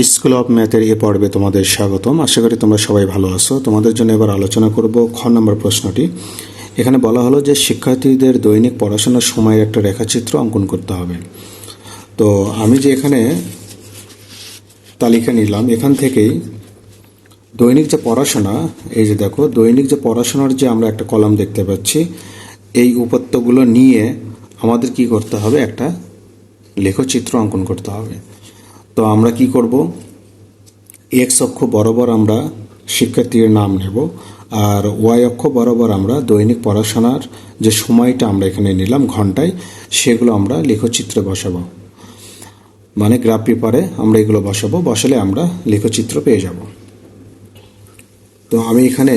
School of ম্যাথের এ পর্বে তোমাদের স্বাগতম। আশা করি তোমরা সবাই ভালো আছো। তোমাদের জন্য এবার আলোচনা করব খ নম্বর প্রশ্নটি। এখানে বলা হলো যে শিক্ষার্থীদের দৈনিক পড়াশোনার সময়ের একটা রেখাচিত্র অঙ্কন করতে হবে। তো আমি যে এখানে তালিকা নিলাম, এখান থেকেই দৈনিক যে পড়াশোনা, এই যে দেখো, দৈনিক যে পড়াশোনার যে আমরা একটা কলাম দেখতে পাচ্ছি, এই উপাত্তগুলো নিয়ে আমাদের কি করতে হবে? একটা লেখচিত্র অঙ্কন করতে হবে। তো আমরা কি করব? এক্স অক্ষ বরাবর আমরা শিক্ষার্থীর নাম নেব আর ওয়াই অক্ষ বরাবর আমরা দৈনিক পড়াশোনার যে সময়টা আমরা এখানে নিলাম ঘন্টায়, সেগুলো আমরা লেখচিত্রে বসাবো। মানে গ্রাফ পেপারে আমরা এগুলো বসাবো, বসালে আমরা লেখচিত্র পেয়ে যাব। তো আমি এখানে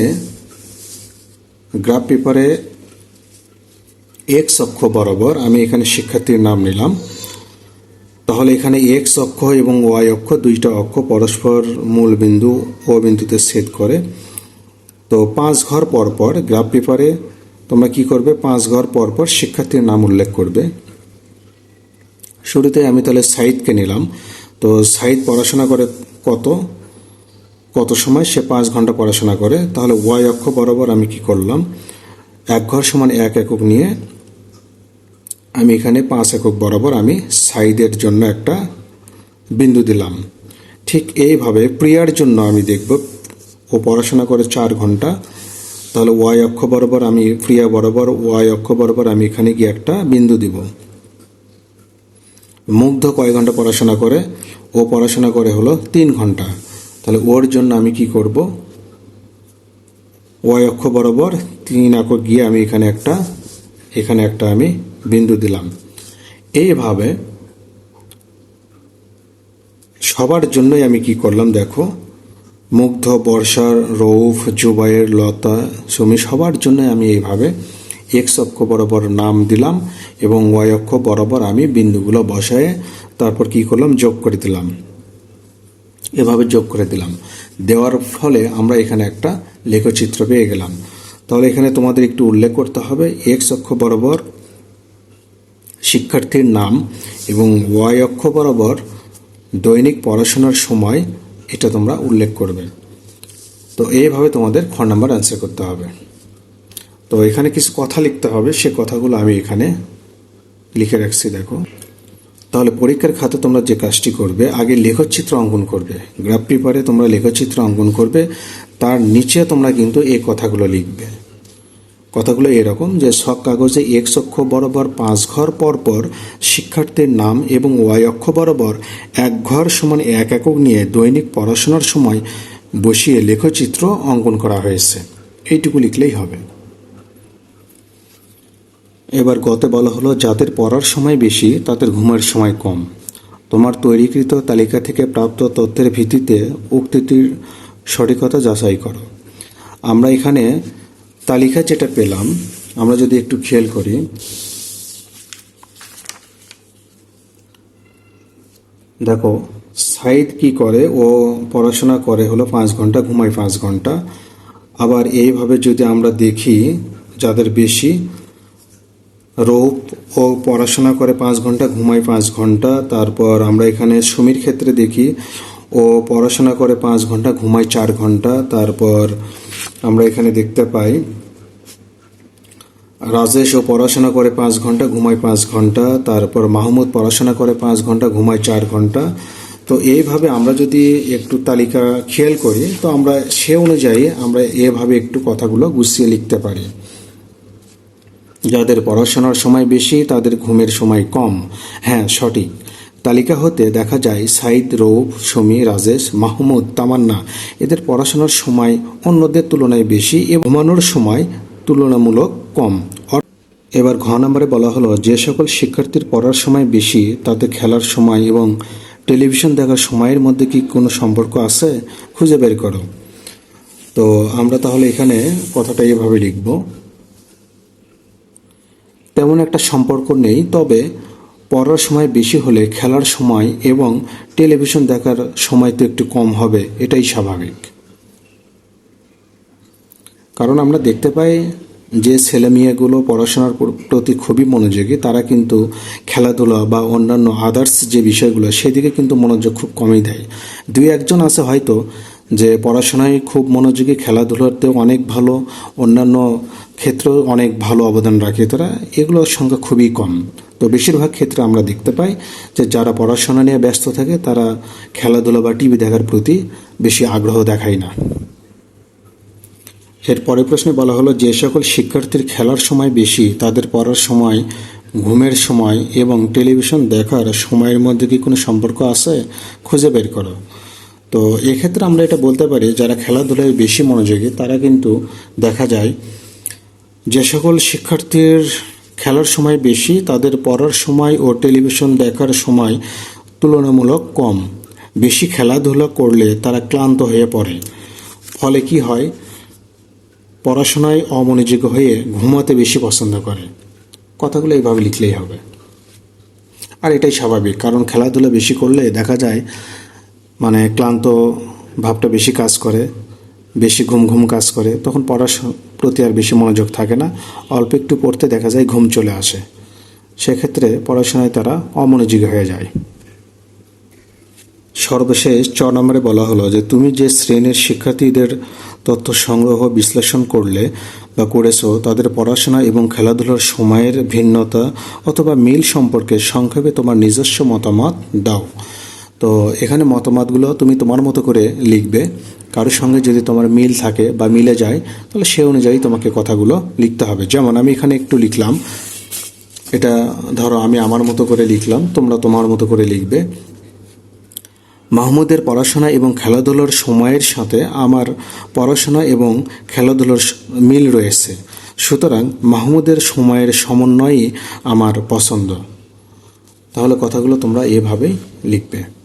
গ্রাফ পেপারে এক্স অক্ষ বরাবর আমি এখানে শিক্ষার্থীর নাম নিলাম। তাহলে এখানে এক্স অক্ষ এবং ওয়াই অক্ষ দুইটা অক্ষ পরস্পর মূল বিন্দু ও বিন্দুতে ছেদ করে। তো পাঁচ ঘর পর পর গ্রাফ পেপারে তোমরা কি করবে? পাঁচ ঘর পর পর শিক্ষার্থীর নাম উল্লেখ করবে। শুরুতে আমি তাহলে সাইদকে নিলাম। তো সাইদ পড়াশোনা করে কত? কত সময়? সে পাঁচ ঘণ্টা পড়াশোনা করে। তাহলে ওয়াই অক্ষ বরাবর আমি কি করলাম? এক ঘর সমান এক একক নিয়ে আমি এখানে পাঁচ একক বরাবর আমি সাইডের জন্য একটা বিন্দু দিলাম। ঠিক এইভাবে প্রিয়ার জন্য আমি দেখব, ও পড়াশোনা করে চার ঘণ্টা, তাহলে ওয়াই অক্ষ বরাবর আমি প্রিয়া বরাবর, ওয়াই অক্ষ বরাবর আমি এখানে গিয়ে একটা বিন্দু দিব। মুগ্ধ কয় ঘণ্টা পড়াশোনা করে? ও পড়াশোনা করে হলো তিন ঘণ্টা। তাহলে ওর জন্য আমি কি করব? ওয়াই অক্ষ বরাবর তিন একক গিয়ে আমি এখানে একটা এখানে একটা আমি বিন্দু দিলাম। এইভাবে সবার জন্যই আমি কি করলাম দেখো, মুগ্ধ, বর্ষার, রৌফ জুবাইয়ের লতা, সুমি, সবার জন্য আমি এইভাবে এক্স অক্ষ বরাবর নাম দিলাম এবং ওয়াই অক্ষ বরাবর আমি বিন্দুগুলো বসায় তারপর কি করলাম, যোগ করে দিলাম। এভাবে যোগ করে দিলাম। দেওয়ার ফলে আমরা এখানে একটা লেখচিত্র পেয়ে গেলাম। তাহলে এখানে তোমাদের একটু উল্লেখ করতে হবে এক্স অক্ষ বরাবর শিক্ষার্থীর নাম এবং ওয়াই অক্ষ বরাবর দৈনিক পড়াশোনার সময় এটা তোমরা উল্লেখ করবে। তো এইভাবে তোমাদের খ নাম্বার অ্যান্সার করতে হবে। তো এখানে কিছু কথা লিখতে হবে, সে কথাগুলো আমি এখানে লিখে রাখছি, দেখো। তাহলে পরীক্ষার খাতে তোমরা যে কাজটি করবে, আগে লেখচিত্র অঙ্কন করবে। গ্রাফ পেপারে তোমরা লেখচিত্র অঙ্কন করবে, তার নিচে তোমরা কিন্তু এই কথাগুলো লিখবে। কথাগুলো এরকম যে সব কাগজে এক্স অক্ষ বরাবর পাঁচ ঘর পর পর শিক্ষার্থীর নাম এবং ওয়াই অক্ষ বরাবর এক ঘর সমান এক একক নিয়ে দৈনিক পড়াশোনার সময় বসিয়ে লেখচিত্র অঙ্কন করা হয়েছে। এইটুকু লিখলেই হবে। এবার গতে বলা হলো, যাদের পড়ার সময় বেশি, তাদের ঘুমের সময় কম। তোমার তৈরিকৃত তালিকা থেকে প্রাপ্ত তথ্যের ভিত্তিতে উক্তিটির সঠিকতা যাচাই করো। আমরা এখানে তালিকা যেটা পেলাম, আমরা যদি একটু খেয়াল করি, দেখো সাইদ কি করে? ও পড়াশোনা করে হলো পাঁচ ঘণ্টা, ঘুমায় পাঁচ ঘণ্টা। আবার এইভাবে যদি আমরা দেখি, যাদের বেশি রৌপ ও পড়াশোনা করে পাঁচ ঘণ্টা, ঘুমায় পাঁচ ঘণ্টা। তারপর আমরা এখানে সুমির ক্ষেত্রে দেখি, ও পড়াশোনা করে পাঁচ ঘণ্টা, ঘুমায় চার ঘণ্টা। তারপর আমরা এখানে দেখতে পাই, রাজেশ ও পড়াশোনা করে পাঁচ ঘণ্টা, ঘুমায় পাঁচ ঘণ্টা, তারপর মাহমুদ পড়াশোনা করে পাঁচ ঘণ্টা, ঘুমায় চার ঘণ্টা। তো এইভাবে আমরা যদি একটু তালিকা খেয়াল করি, তো আমরা সে অনুযায়ী আমরা এভাবে একটু কথাগুলো গুছিয়ে লিখতে পারি। যাদের পড়াশোনার সময় বেশি, তাদের ঘুমের সময় কম। হ্যাঁ সঠিক। তালিকা হতে দেখা যায় সাইদ, রৌফ, সমী, রাজেশ, মাহমুদ, তামান্না। এদের পড়াশোনার সময় অন্যদের তুলনায় বেশি এবং ঘুমানোর সময় তুলনামূলক কম। এবার ঘ নম্বরে বলা হলো, যে সকল শিক্ষার্থীর পড়ার সময় বেশি, তাদের খেলার সময় এবং টেলিভিশন দেখার সময়ের মধ্যে কি কোনো সম্পর্ক আছে, খুঁজে বের করো। তো আমরা তাহলে এখানে কথাটা এভাবে লিখব। তেমন একটা সম্পর্ক নেই, তবে পড়ার সময় বেশি হলে খেলার সময় এবং টেলিভিশন দেখার সময় তো একটু কম হবে, এটাই স্বাভাবিক। কারণ আমরা দেখতে পাই যে ছেলে মেয়েগুলো পড়াশোনার প্রতি খুবই মনোযোগী, তারা কিন্তু খেলাধুলা বা অন্যান্য আদার্স যে বিষয়গুলো, সেদিকে কিন্তু মনোযোগ খুব কমই দেয়। দুই একজন আছে হয়তো যে পড়াশোনায় খুব মনোযোগী খেলাধুলাতেও অনেক ভালো, অন্যান্য ক্ষেত্রেও অনেক ভালো অবদান রাখে তারা, এগুলোর সংখ্যা খুবই কম। তো বেশিরভাগ ক্ষেত্রে আমরা দেখতে পাই যে যারা পড়াশোনা নিয়ে ব্যস্ত থাকে, তারা খেলাধুলা বা টিভি দেখার প্রতি বেশি আগ্রহ দেখায় না। এর পরের প্রশ্নে বলা হলো, যে সকল শিক্ষার্থীর খেলার সময় বেশি, তাদের পড়ার সময়, ঘুমের সময় এবং টেলিভিশন দেখার সময়ের মধ্যে কি কোনো সম্পর্ক আছে? খুঁজে বের করো। তো এক্ষেত্রে আমরা এটা বলতে পারি, যারা খেলাধুলায় বেশি মনোযোগী, তারা কিন্তু দেখা যায় যে সকল শিক্ষার্থীর খেলার সময় বেশি, তাদের পড়ার সময় ও টেলিভিশন দেখার সময় তুলনামূলক কম। বেশি খেলাধুলা করলে তারা ক্লান্ত হয়ে পড়ে। ফলে কি হয়? পড়াশোনায় অমনোযোগী হয়ে ঘুমাতে বেশি পছন্দ করে। কথাগুলো এইভাবে লিখলেই হবে। আর এটাই স্বাভাবিক, কারণ খেলাধুলা বেশি করলে দেখা যায় মানে ক্লান্ত ভাবটা বেশি কাজ করে, বেশি ঘুম ঘুম কাজ করে, তখন পড়ার প্রতি আর বেশি মনোযোগ থাকে না। অল্প একটু পড়তে দেখা যায় ঘুম চলে আসে। সেক্ষেত্রে পড়াশোনায় তারা অমনোযোগী হয়ে যায়। সর্বশেষ চ নম্বরে বলা হলো যে, তুমি যে শ্রেণির শিক্ষার্থীদের তথ্য সংগ্রহ বিশ্লেষণ করলে বা করেছ, তাদের পড়াশোনা এবং খেলাধুলার সময়ের ভিন্নতা অথবা মিল সম্পর্কে সংক্ষেপে তোমার নিজস্ব মতামত দাও। তো এখানে মতামতগুলো তুমি তোমার মতো করে লিখবে। কারোর সঙ্গে যদি তোমার মিল থাকে বা মিলে যায়, তাহলে সে অনুযায়ী তোমাকে কথাগুলো লিখতে হবে। যেমন আমি এখানে একটু লিখলাম, এটা ধরো আমি আমার মতো করে লিখলাম, তোমরা তোমার মতো করে লিখবে। মাহমুদের পড়াশোনা এবং খেলাধুলোর সময়ের সাথে আমার পড়াশোনা এবং খেলাধুলোর মিল রয়েছে। সুতরাং মাহমুদের সময়ের সমন্বয়ই আমার পছন্দ। তাহলে কথাগুলো তোমরা এভাবেই লিখবে।